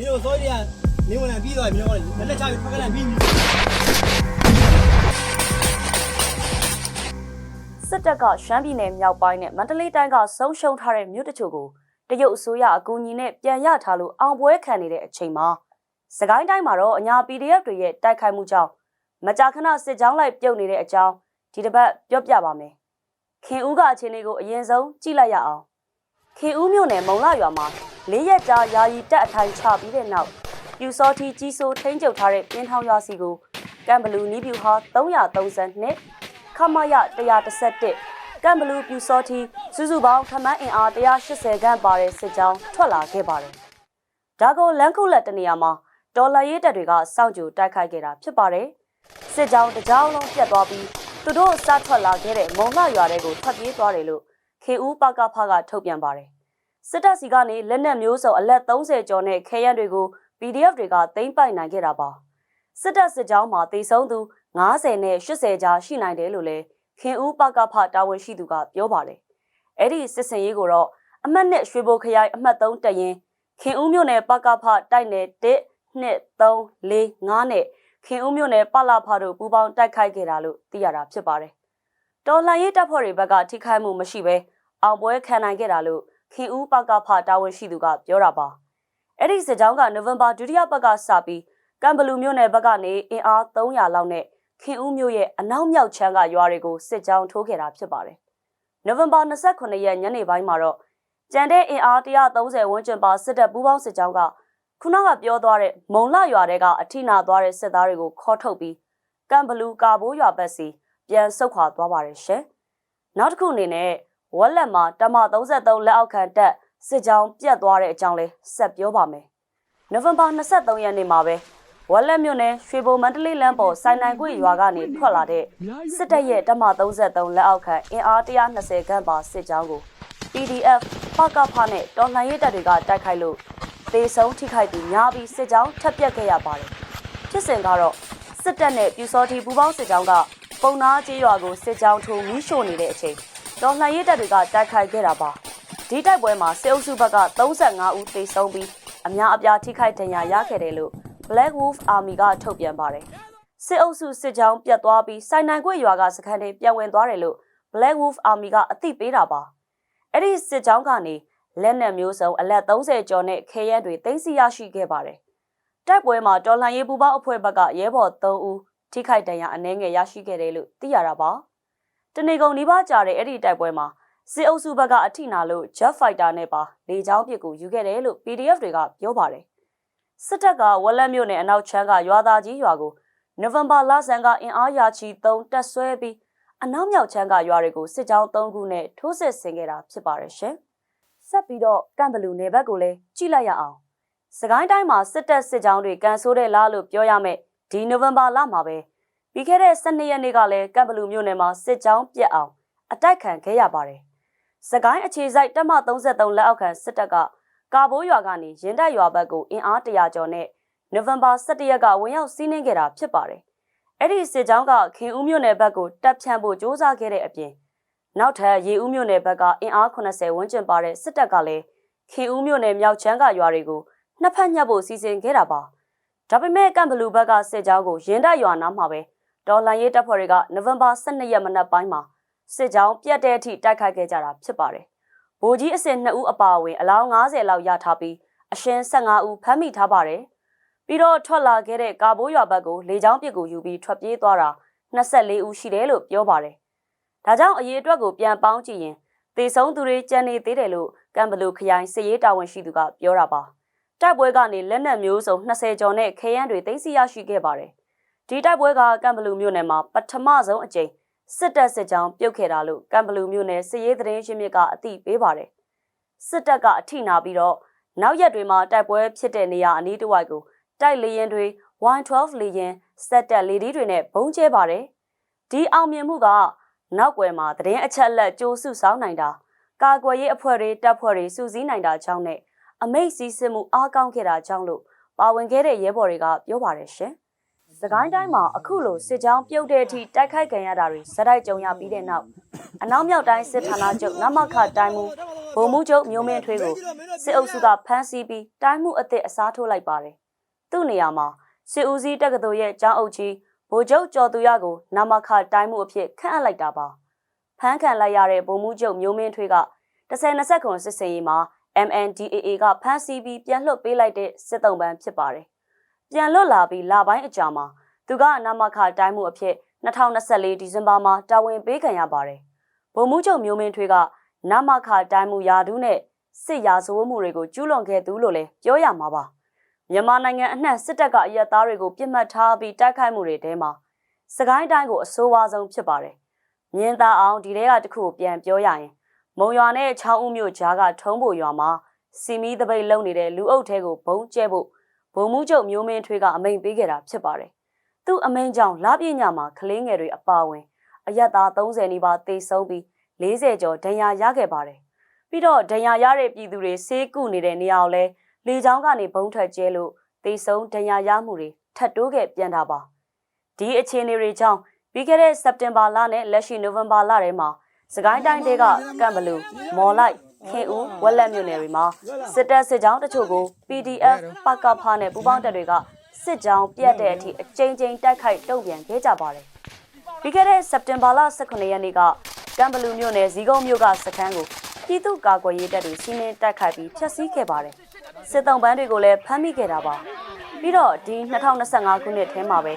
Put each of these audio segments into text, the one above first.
ဒီလိုစောကြီးကနေဝင်လာပြီးတော့မြောင်းတယ်လက်ချပြီးဖက်ကလန်ပြီးပြီစစ်တပ်ကရှမ်းပြည်နယ်မြောက်ပိုင်းနဲ့မန္တလေးတိုင်းကဆုံးရှုံးထားတဲ့မြို့တချို့ကိုတရုတ်အစိုးရအကူအညီနဲ့ပြန်ရထားလို့အောင်ပွဲခံနေတဲ့အချိန်မှာစကိုင်းတိုင်းမှာတော့အညာ PDF တွေရဲ့တိုက်ခိုက်မှုကြောင့်မကြာခဏစစ်ကြောင်းလိုက်ပြုတ်နေတဲ့အကြောင်းဒီတစ်ပတ်ပြောပြပါမယ်။ခင်ဦးကအခြေအနေကိုအရင်ဆုံးကြည့်လိုက်ရအောင်။ ခင်ဦးမြို့နယ်မုံလာရွာမှာ၄ရက်ကြာယာယီတက်အထိုင်ချပြီးတဲ့နောက်ပြူစောတီကြီးစိုးထိန်းချုပ်ထားတဲ့ပြင်းထောင်ရွာစီကိုကမ်ဘလူနီးပြူဟာ332ခမရ131ကမ်ဘလူပြူစောတီစုစုပေါင်းခမန်းအင်အား180ခန့်ပါတဲ့စစ်ကြောင်းထွက်လာခဲ့ပါတယ်။ဒါကိုလန်ခုလက်တနေရာမှာဒေါ်လာရေးတပ်တွေကစောင့်ကြိုတိုက်ခိုက်ခဲ့တာဖြစ်ပါတယ်။စစ်ကြောင်းတစ်ကြောင်းလုံးပြတ်သွားပြီးသူတို့စထွက်လာခဲ့တဲ့မုံလှရွာတွေကိုထွက်ပြေးသွားတယ်လို့ ခေဦးပကဖကထုတ်ပြန်ပါတယ်။စစ်တပ်စီကနေလက်နက်မျိုးစုံအလက်30ကျော်နဲ့ခဲရန်တွေကို PDF တွေကသိမ်းပိုက်နိုင်ခဲ့တာပါ။စစ်တပ်စစ်ကြောင်းမှာတေဆုံးသူ90နဲ့80ကြားရှိနိုင်တယ်လို့လည်းခင်ဦးပကဖတာဝန်ရှိသူကပြောပါတယ်။အဲ့ဒီစစ်စင်ရေးကိုတော့အမှတ်နဲ့ရွှေဘိုခရိုင်အမှတ်3တရင်ခင်ဦးမြို့နယ်ပကဖတိုက်နယ်1 2 3 4 5နဲ့ခင်ဦးမြို့နယ်ပလာဖတို့ပူးပေါင်းတိုက်ခိုက်ခဲ့တာလို့သိရတာဖြစ်ပါတယ်။ တော်လှန်ရေးတပ်ဖွဲ့တွေဘက်ကထိခိုက်မှုမရှိဘဲအောင်ပွဲခံနိုင်ခဲ့တာလို့ခင်ဦးပကဖတာဝန်ရှိသူကပြောတာပါ။အဲ့ဒီစစ်ကြောင်းကနိုဝင်ဘာဒုတိယပတ်ကစပြီးကမ်ဘလူမြို့နယ်ဘက်ကနေအင်အား300လောက်နဲ့ခင်ဦးမြို့ရဲ့အနောက်မြောက်ချမ်းကရွာတွေကိုစစ်ကြောင်းထိုးခဲ့တာဖြစ်ပါတယ်။နိုဝင်ဘာ29ရက်ညနေပိုင်းမှာတော့ကြံတဲ့အင်အား130ဝန်းကျင်ပါစစ်တပ်ပူးပေါင်းစစ်ကြောင်းကခုနကပြောသွားတဲ့မုံလရွာတဲကအထိနာသွားတဲ့စစ်သားတွေကိုခေါ်ထုတ်ပြီးကမ်ဘလူကာဘိုးရွာဘက်စီ ပြန်ဆုတ်ခွာသွားပါတယ်ရှင်။နောက်တစ်ခုအနေနဲ့ဝက်လက်မှာတမ33လက်အောက်ခံတက်စစ်ကြောင်းပြတ်သွားတဲ့အကြောင်းလေးဆက်ပြောပါမယ်။နိုဝင်ဘာ23ရက်နေ့မှာပဲဝက်လက်မြို့နယ်ရွှေဘုံမန္တလေးလမ်းပေါ်စိုင်းနိုင်ကွေရွာကနေထွက်လာတဲ့စစ်တပ်ရဲ့တမ33လက်အောက်ခံအင်အား120ခန့်ပါစစ်ကြောင်းကို PDF ပကဖနဲ့တော်လှန်ရေးတပ်တွေကတိုက်ခိုက်လို့သေဆုံးထိခိုက်သူများပြီးစစ်ကြောင်းထပ်ပြက်ခဲ့ရပါတယ်။ဖြစ်စဉ်ကတော့စစ်တပ်နဲ့ပြူစောတီပူပေါင်းစစ်ကြောင်းက ပုံနာကျေးရွာကိုစစ်ကြောင်းထိုးမီးရှို့နေတဲ့အချိန်တော်လှန်ရေးတပ်တွေကတိုက်ခိုက်ခဲ့တာပါ။ဒီတိုက်ပွဲမှာစစ်အုပ်စုဘက်က35ဦးသေဆုံးပြီးအများအပြားထိခိုက်ဒဏ်ရာရခဲ့တယ်လို့ Black Wolf Army ကထုတ်ပြန်ပါတယ်။စစ်အုပ်စုစစ်ကြောင်းပြတ်သွားပြီးစိုင်းနိုင်ခွေရွာကစခန်းတွေပြန်ဝင်သွားတယ်လို့ Black Wolf Army ကအသိပေးတာပါ။အဲ့ဒီစစ်ကြောင်းကနေလက်နက်မျိုးစုံအလက်30ကျော်နဲ့ခဲရဲတွေသိမ်းဆည်းရရှိခဲ့ပါတယ်။တိုက်ပွဲမှာတော်လှန်ရေးပူပေါင်းအဖွဲ့ဘက်ကရဲဘော်3ဦး ထိခိုက်ဒဏ်ရာအနည်းငယ်ရရှိခဲ့တယ်လို့သိရတာပါ။တနေကုန်နီးပါးကြာတဲ့အဲ့ဒီတိုက်ပွဲမှာစစ်အုပ်စုဘက်ကအထိနာလို့ Jet Fighter နဲ့ပါလေကြောင်းပစ်ကူယူခဲ့တယ်လို့ PDF တွေကပြောပါတယ်။စစ်တပ်ကဝက်လက်မြို့နယ်အနောက်ချမ်းကရွာသားကြီးရွာကိုနိုဝင်ဘာလဆန်းကအင်အားရာချီ3တက်ဆွဲပြီးအနောက်မြောက်ချမ်းကရွာတွေကိုစစ်ကြောင်း3ခုနဲ့ထိုးစစ်ဆင်ခဲ့တာဖြစ်ပါတယ်ရှင်။ဆက်ပြီးတော့ကမ်ဘလူနယ်ဘက်ကိုလည်းကြည့်လိုက်ရအောင်။စကိုင်းတိုင်းမှာစစ်တပ်စစ်ကြောင်းတွေကန်ဆိုးတဲ့လားလို့ပြောရမယ် ဒီနိုဝင်ဘာလမှာပဲပြီးခဲ့တဲ့12ရက်နေ့ကလည်းကမ်ဘလူမြို့နယ်မှာစစ်ကြောင်းပြက်အောင်အတိုက်ခံခဲ့ရပါတယ်။စကိုင်းအခြေစိုက်တပ်မ33လက်အောက်ခံစစ်တပ်ကကာဘိုးရွာကနေရင်တပ်ရွာဘက်ကိုအင်အား100ကျော်နဲ့နိုဝင်ဘာ17ရက်ကဝင်ရောက်စီးနင်းခဲ့တာဖြစ်ပါတယ်။အဲ့ဒီစစ်ကြောင်းကခင်ဦးမြို့နယ်ဘက်ကိုတပ်ဖြန့်ဖို့စ조사ခဲ့တဲ့အပြင်နောက်ထပ်ရေဦးမြို့နယ်ဘက်ကအင်အား80ဝန်းကျင်ပါတဲ့စစ်တပ်ကလည်းခင်ဦးမြို့နယ်မြောက်ချမ်းကရွာတွေကိုနှစ်ဖက်ညှပ်ဖို့စီစဉ်ခဲ့တာပါ။ ဒါပေမဲ့ကမ်ဘလူဘက်ကစစ်ကြောင်းကိုရင်တပ်ရွာနားမှာပဲဒေါ်လန်ရေးတပ်ဖွဲ့တွေကနိုဝင်ဘာ12ရက်မနက်ပိုင်းမှာစစ်ကြောင်းပြတ်တဲ့အထိတိုက်ခိုက်ခဲ့ကြတာဖြစ်ပါတယ်။ဗိုလ်ကြီးအစင်2ဦးအပါအဝင်အလောင်း90လောက်ရထားပြီးအရှင်15ဦးဖမ်းမိထားပါတယ်။ပြီးတော့ထွက်လာခဲ့တဲ့ကာဘိုးရွာဘက်ကိုလေကြောင်းပစ်ကူယူပြီးထွက်ပြေးသွားတာ24ဦးရှိတယ်လို့ပြောပါတယ်။ဒါကြောင့်အရေးအတွက်ကိုပြန်ပေါင်းကြည့်ရင်သေဆုံးသူတွေကြံနေသေးတယ်လို့ကမ်ဘလူခရိုင်စစ်ရေးတာဝန်ရှိသူကပြောတာပါ။ တိုက်ပွဲကနေလက်နက်မျိုးစုံ20ကျော်နဲ့ခဲယမ်းတွေသိမ်းဆည်းရရှိခဲ့ပါတယ်။ဒီတိုက်ပွဲကကမ်ဘလူမြို့နယ်မှာပထမဆုံးအကြိမ်စစ်တပ်စစ်ကြောင်းပြုတ်ခဲ့တာလို့ကမ်ဘလူမြို့နယ်စစ်ရေးသတင်းရှင်းမြစ်ကအသိပေးပါတယ်။စစ်တပ်ကအထိနာပြီးတော့နောက်ရက်တွေမှာတိုက်ပွဲဖြစ်တဲ့နေရာအနီးတစ်ဝိုက်ကိုတိုက်လေရင်တွေ Y12 လေရင်စက်တက်လေဒီတွေနဲ့ဘုံကျဲပါတယ်။ဒီအောင်မြင်မှုကနောက်ွယ်မှာသတင်းအချက်အလက်ကြိုးစုဆောင်းနိုင်တာကာကွယ်ရေးအဖွဲ့တွေတပ်ဖွဲ့တွေစုစည်းနိုင်တာကြောင့်နဲ့ အမိတ်စည်းစစ်မှုအားကောင်းခဲ့တာကြောင့်လို့ပါဝင်ခဲ့တဲ့ရဲဘော်တွေကပြောပါတယ်ရှင်။စကိုင်းတိုင်းမှာအခုလိုစစ်ကြောင်းပြုတ်တဲ့အထိတိုက်ခိုက်ခံရတာတွေစတိုက်ကြုံရပြီးတဲ့နောက်အနောက်မြောက်တိုင်းစစ်ဌာနချုပ်နမခတိုင်းမှုဗိုလ်မှူးချုပ်မျိုးမင်းထွေးကိုစစ်အုပ်စုကဖမ်းဆီးပြီးတိုင်းမှုအသစ်အစားထိုးလိုက်ပါတယ်။သူ့နေရာမှာစစ်ဦးစီးတက္ကသိုလ်ရဲ့ကျောင်းအုပ်ကြီးဗိုလ်ချုပ်ကျော်သူရကိုနမခတိုင်းမှုအဖြစ်ခန့်အပ်လိုက်တာပါ။ဖမ်းခံလိုက်ရတဲ့ဗိုလ်မှူးချုပ်မျိုးမင်းထွေးက10-20ခုစစ်စင်ရေးမှာ MNDAA ကဖမ်းဆီးပြီးပြန်လွှတ်ပေးလိုက်တဲ့စစ်တုံးပန်းဖြစ်ပါတယ်။ပြန်လွတ်လာပြီးလပိုင်းအကြာမှာသူကနမခတိုင်းမှုအဖြစ်2024ဒီဇင်ဘာမှာတာဝန်ပေးခံရပါတယ်။ဗိုလ်မှူးချုပ်မျိုးမင်းထွေးကနမခတိုင်းမှုယာဒူးနဲ့စစ်ရာဇဝတ်မှုတွေကိုကျူးလွန်ခဲ့သူလို့လည်းပြောရမှာပါ။မြန်မာနိုင်ငံအနှံ့စစ်တပ်ကအရက်သားတွေကိုပြစ်မှတ်ထားပြီးတိုက်ခိုက်မှုတွေထဲမှာစကိုင်းတိုင်းကိုအဆိုးဝါးဆုံးဖြစ်ပါတယ်။မြင်းသားအောင်ဒီထဲကတစ်ခုကိုပြန်ပြောရရင် မုံရွာနဲ့ချောင်းဦးမြို့ကြားကထုံးဖို့ရွာမှာစီမီတပိတ်လုံနေတဲ့လူအုပ်ထဲကိုဘုံကျဲဖို့ဗိုလ်မှူးချုပ်မျိုးမင်းထွေးကအမိန်ပေးခဲ့တာဖြစ်ပါတယ်။သူ့အမိန်ကြောင့်လပြည့်ညမှာကလေးငယ်တွေအပါအဝင်အရက်သား30နီးပါးသေဆုံးပြီး40ကျော်ဒဏ်ရာရခဲ့ပါတယ်။ပြီးတော့ဒဏ်ရာရတဲ့ပြည်သူတွေဆေးကုနေတဲ့နေရာကိုလဲလေကြောင်းကနေဘုံထွက်ကျဲလို့သေဆုံးဒဏ်ရာရမှုတွေထပ်တိုးခဲ့ပြန်တာပါ။ဒီအခြေအနေတွေကြောင့်ပြီးခဲ့တဲ့စက်တင်ဘာလနဲ့လက်ရှိနိုဝင်ဘာလထဲမှာ စကိုင်းတိုင်းတွေကကမ်ဘလူမော်လိုက်ခင်ဦးဝက်လက်မြို့နယ်တွေမှာစစ်တပ်စစ်ကြောင်းတချို့ကို PDF ပကဖားနဲ့ပူးပေါင်းတပ်တွေကစစ်ကြောင်းပြတ်တဲ့အထိအကြိမ်ကြိမ်တိုက်ခိုက်တုံ့ပြန်ခဲ့ကြပါတယ်။ပြီးခဲ့တဲ့စက်တင်ဘာလ18ရက်နေ့ကကမ်ဘလူမြို့နယ်ဇီကုန်းမြို့ကစခန်းကိုပြည်သူ့ကာကွယ်ရေးတပ်တွေစီးနင်းတိုက်ခိုက်ပြီးဖျက်ဆီးခဲ့ပါတယ်။စစ်တုံးပန်းတွေကိုလည်းဖမ်းမိခဲ့တာပါ။ပြီးတော့ဒီ2025ခုနှစ်ထဲမှာပဲ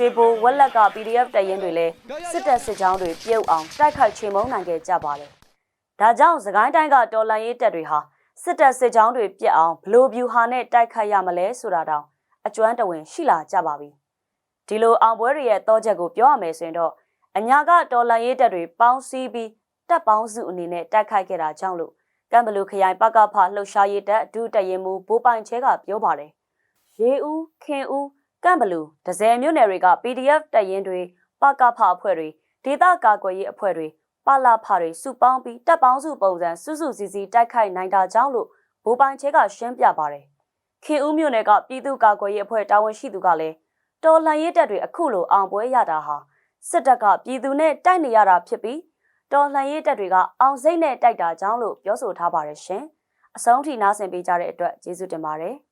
ရွှေဘိုဝက်လက်က PDF တရင်တွေလည်းစစ်တပ်စစ်ကြောင်းတွေပြုတ်အောင်တိုက်ခိုက်ချေမှုန်းနိုင်ခဲ့ကြပါတယ်။ဒါကြောင့်စကိုင်းတိုင်းကတော်လန်ရေးတပ်တွေဟာစစ်တပ်စစ်ကြောင်းတွေပြက်အောင်ဘလို့ဗျူဟာနဲ့တိုက်ခိုက်ရမလဲဆိုတာတောင်အကျွမ်းတဝင်ရှိလာကြပါပြီ။ဒီလိုအောင်ပွဲတွေရဲ့တောချက်ကိုပြောရမယ်ဆိုရင်တော့အညာကတော်လန်ရေးတပ်တွေပေါင်းစည်းပြီးတပ်ပေါင်းစုအနေနဲ့တိုက်ခိုက်ခဲ့တာကြောင့်လို့ကမ်ဘလူခရိုင်ပကဖလှုပ်ရှားရေးတပ်ဒုတရင်မူဘိုးပိုင်ချဲကပြောပါတယ်။ရေဦးခင်ဦး ကမ်ဘလူဒဇယ်မြို့နယ်တွေက PDF တပ်ရင်းတွေပကဖအဖွဲ့တွေဒေသကာကွယ်ရေးအဖွဲ့တွေပလာဖတွေစုပေါင်းပြီးတပ်ပေါင်းစုပုံစံစုစုစည်းစည်းတိုက်ခိုက်နိုင်တာကြောင့်လို့ဘိုးပိုင်ချဲကရှင်းပြပါတယ်။ခင်ဦးမြို့နယ်ကပြည်သူ့ကာကွယ်ရေးအဖွဲ့တာဝန်ရှိသူကလည်းတော်လှန်ရေးတပ်တွေအခုလိုအောင်ပွဲရတာဟာစစ်တပ်ကပြည်သူနဲ့တိုက်နေရတာဖြစ်ပြီးတော်လှန်ရေးတပ်တွေကအောင်စိတ်နဲ့တိုက်တာကြောင့်လို့ပြောဆိုထားပါတယ်ရှင်။အဆုံးထိနားဆင်ပေးကြတဲ့အတွက်ကျေးဇူးတင်ပါတယ်။